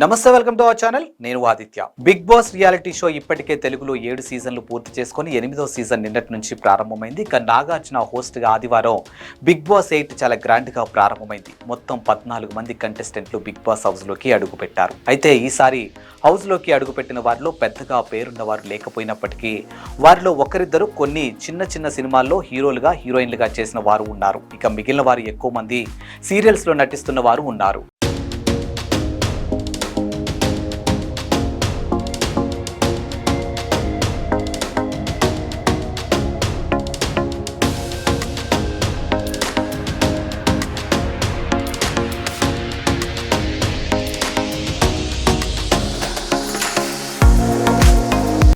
నమస్తే welcome to our channel. నేను Aditya. Bigg boss reality show ఇప్పటికే తెలుగులో ఏడు సీజన్లు పూర్తి చేసుకొని ఎనిమిదో సీజన్ నిన్నటి నుంచి ప్రారంభమైంది. ఇక నాగార్జున హోస్ట్గా ఆదివారం బిగ్ బాస్ ఎయిట్ చాలా గ్రాండ్గా ప్రారంభమైంది. మొత్తం పద్నాలుగు మంది కంటెస్టెంట్లు బిగ్ బాస్ హౌస్లోకి అడుగుపెట్టారు. అయితే ఈసారి హౌస్లోకి అడుగుపెట్టిన వారిలో పెద్దగా పేరున్న వారు లేకపోయినప్పటికీ వారిలో ఒకరిద్దరు కొన్ని చిన్న చిన్న సినిమాల్లో హీరోలుగా హీరోయిన్లుగా చేసిన వారు ఉన్నారు. ఇక మిగిలిన వారు ఎక్కువ మంది సీరియల్స్లో నటిస్తున్న వారు ఉన్నారు.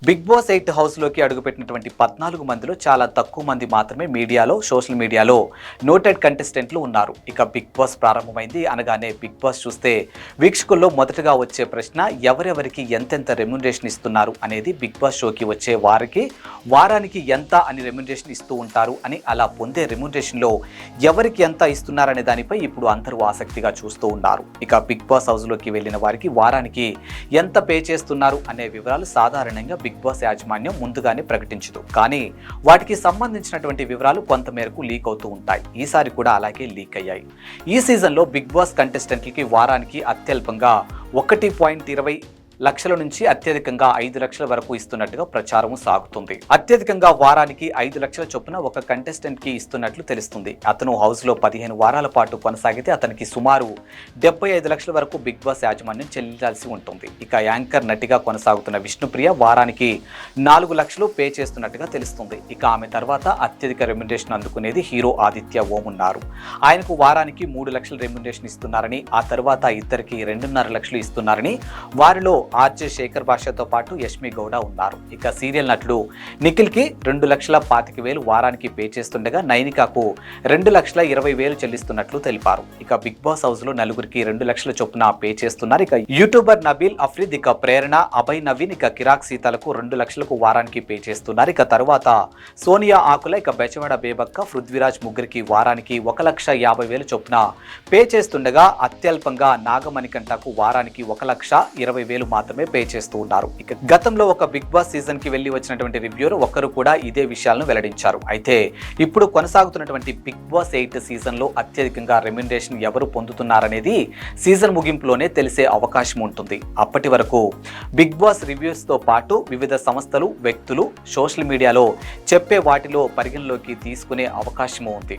బిగ్ బాస్ ఎయిట్ హౌస్లోకి అడుగుపెట్టినటువంటి పద్నాలుగు మందిలో చాలా తక్కువ మంది మాత్రమే మీడియాలో సోషల్ మీడియాలో నోటెడ్ కంటెస్టెంట్లు ఉన్నారు. ఇక బిగ్ బాస్ ప్రారంభమైంది అనగానే బిగ్ బాస్ చూస్తే వీక్షకుల్లో మొదటగా వచ్చే ప్రశ్న ఎవరెవరికి ఎంతెంత రెమ్యునరేషన్ ఇస్తున్నారు అనేది బిగ్ బాస్ షోకి వచ్చే వారికి వారానికి ఎంత అని రెమ్యునరేషన్ ఇస్తూ ఉంటారు అని అలా పొందే రెమ్యునరేషన్లో ఎవరికి ఎంత ఇస్తున్నారనే దానిపై ఇప్పుడు అందరూ ఆసక్తిగా చూస్తూ ఉన్నారు. ఇక బిగ్ బాస్ హౌస్లోకి వెళ్ళిన వారికి వారానికి ఎంత పే చేస్తున్నారు అనే వివరాలు సాధారణంగా బిగ్ బిగ్ బాస్ యాజమాన్యం ముందుగానే ప్రకటించదు. కానీ వాటికి సంబంధించినటువంటి వివరాలు కొంతమేరకు లీక్ అవుతూ ఉంటాయి. ఈసారి కూడా అలాగే లీక్ అయ్యాయి. ఈ సీజన్లో బిగ్ బాస్ కంటెస్టెంట్లకి వారానికి అత్యల్పంగా ఒకటి పాయింట్ ఇరవై లక్షల నుంచి అత్యధికంగా ఐదు లక్షల వరకు ఇస్తున్నట్టుగా ప్రచారం సాగుతుంది. అత్యధికంగా వారానికి ఐదు లక్షల చొప్పున ఒక కంటెస్టెంట్కి ఇస్తున్నట్లు తెలుస్తుంది. అతను హౌస్లో పదిహేను వారాల పాటు కొనసాగితే అతనికి సుమారు డెబ్బై ఐదు లక్షల వరకు బిగ్ బాస్ యాజమాన్యం చెల్లించాల్సి ఉంటుంది. ఇక యాంకర్ నటిగా కొనసాగుతున్న విష్ణుప్రియ వారానికి నాలుగు లక్షలు పే చేస్తున్నట్టుగా తెలుస్తుంది. ఇక ఆమె తర్వాత అత్యధిక రెమ్యునరేషన్ అందుకునేది హీరో ఆదిత్య ఓం ఉన్నారు. ఆయనకు వారానికి మూడు లక్షల రెమ్యునరేషన్ ఇస్తున్నారని ఆ తర్వాత ఇద్దరికి రెండున్నర లక్షలు ఇస్తున్నారని వారిలో ఆర్జే శేఖర్ భాషతో పాటు యష్మి గౌడ ఉన్నారు. ఇక సీరియల్ నటుడు నిఖిల్కి రెండు లక్షల పాతిక వేలు వారానికి పే చేస్తుండగా నైనికాకు రెండు లక్షల ఇరవై వేలు చెల్లిస్తున్నట్లు తెలిపారు. ఇక బిగ్ బాస్ హౌస్లో నలుగురికి రెండు లక్షల చొప్పున పే చేస్తున్నారు. ఇక యూట్యూబర్ నబీల్ అఫ్రీద్ ఇక ప్రేరణ అభయ్ నవీన్ ఇక కిరాక్ సీతలకు రెండు లక్షలకు వారానికి పే చేస్తున్నారు. ఇక తర్వాత సోనియా ఆకుల ఇక బెచవాడ బేబక్క పృథ్వీరాజ్ ముగ్గురికి వారానికి ఒక లక్ష యాభై వేలు చొప్పున పే చేస్తుండగా అత్యల్పంగా నాగమణికంటకు వారానికి ఒక లక్ష ఇరవై వేలు మాత్రమే పే చేస్తూ ఉన్నారు. ఇక గతంలో ఒక బిగ్ బాస్ సీజన్కి వెళ్ళి వచ్చినటువంటి రివ్యూర్ ఒకరు కూడా ఇదే విషయాలను వెల్లడించారు. అయితే ఇప్పుడు కొనసాగుతున్నటువంటి బిగ్ బాస్ ఎయిట్ సీజన్లో అత్యధికంగా రెమ్యునరేషన్ ఎవరు పొందుతున్నారనేది సీజన్ ముగింపులోనే తెలిసే అవకాశం ఉంటుంది. అప్పటి వరకు బిగ్ బాస్ రివ్యూస్తో పాటు వివిధ సంస్థలు వ్యక్తులు సోషల్ మీడియాలో చెప్పే వాటిలో పరిగణలోకి తీసుకునే అవకాశం ఉంది.